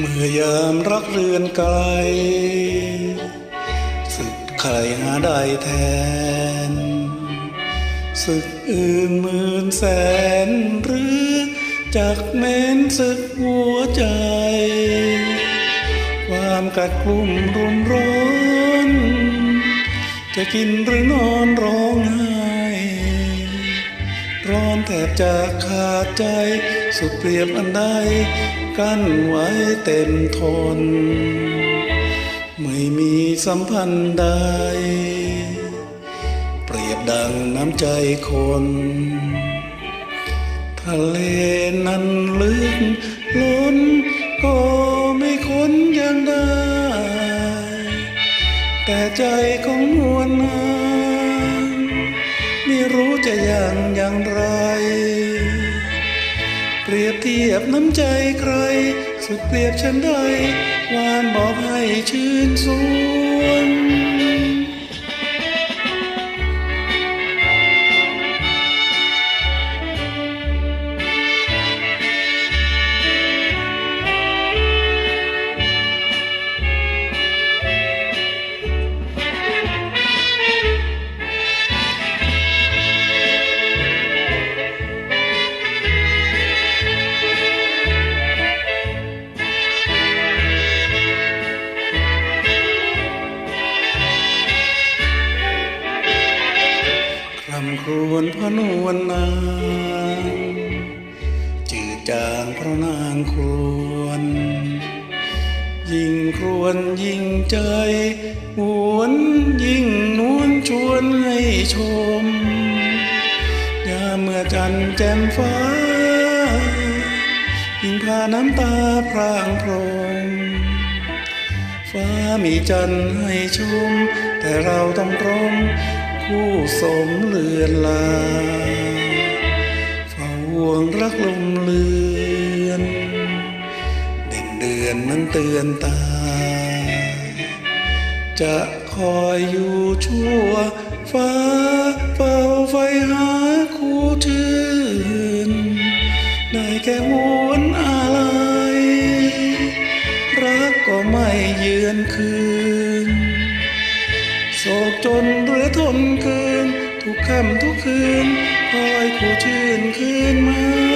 เมื่อยามรักเรือนไกลศึกใครหาได้แทนศึกอื่นหมื่นแสนหรือจากแม้นศึกหัวใจ ความกัดกลุ่มรุมร้อน จะกินหรือนอนร้องไห้ บจะขาดใจ สุดเปรียบอันใดกั้นไว้เต็มทน ไม่มีสัมพันธ์ใด เปรียบดังน้ำใจคน ทะเลนั้นลึกล้นก็ไม่ค้นยังได้ แต่ใจของมวลน้ รู้จะอย่างอย่างไร เปรียบเทียบน้ำใจใคร สุดเปรียบฉันได้ วานบอกให้ชื่นสว นคำครวญพนวลนางจืดจางพระนางครวน ยิ่งครวนยิ่งใจหวนยิ่งนวลชวนให้ชม ยามเมื่อจันแจ่มฟ้า ยิ่งพาน้ำตาพรางพรมฟ้ามีจันให้ชม แต่เราต้องตรง สมเลือนลาเฝ้าห่วงรักลมเลือนเด่นเดือนนั้นเตือนตา จะคอยอยู่ชั่วฟ้าเฝ้าไฟหาคู่ชื่นได้แค่หวนอะไร รักก็ไม่เยือนคืน จนเหรือทนคืน ทุกค่ำทุกคืนคอยคู่ชื่นคืนมา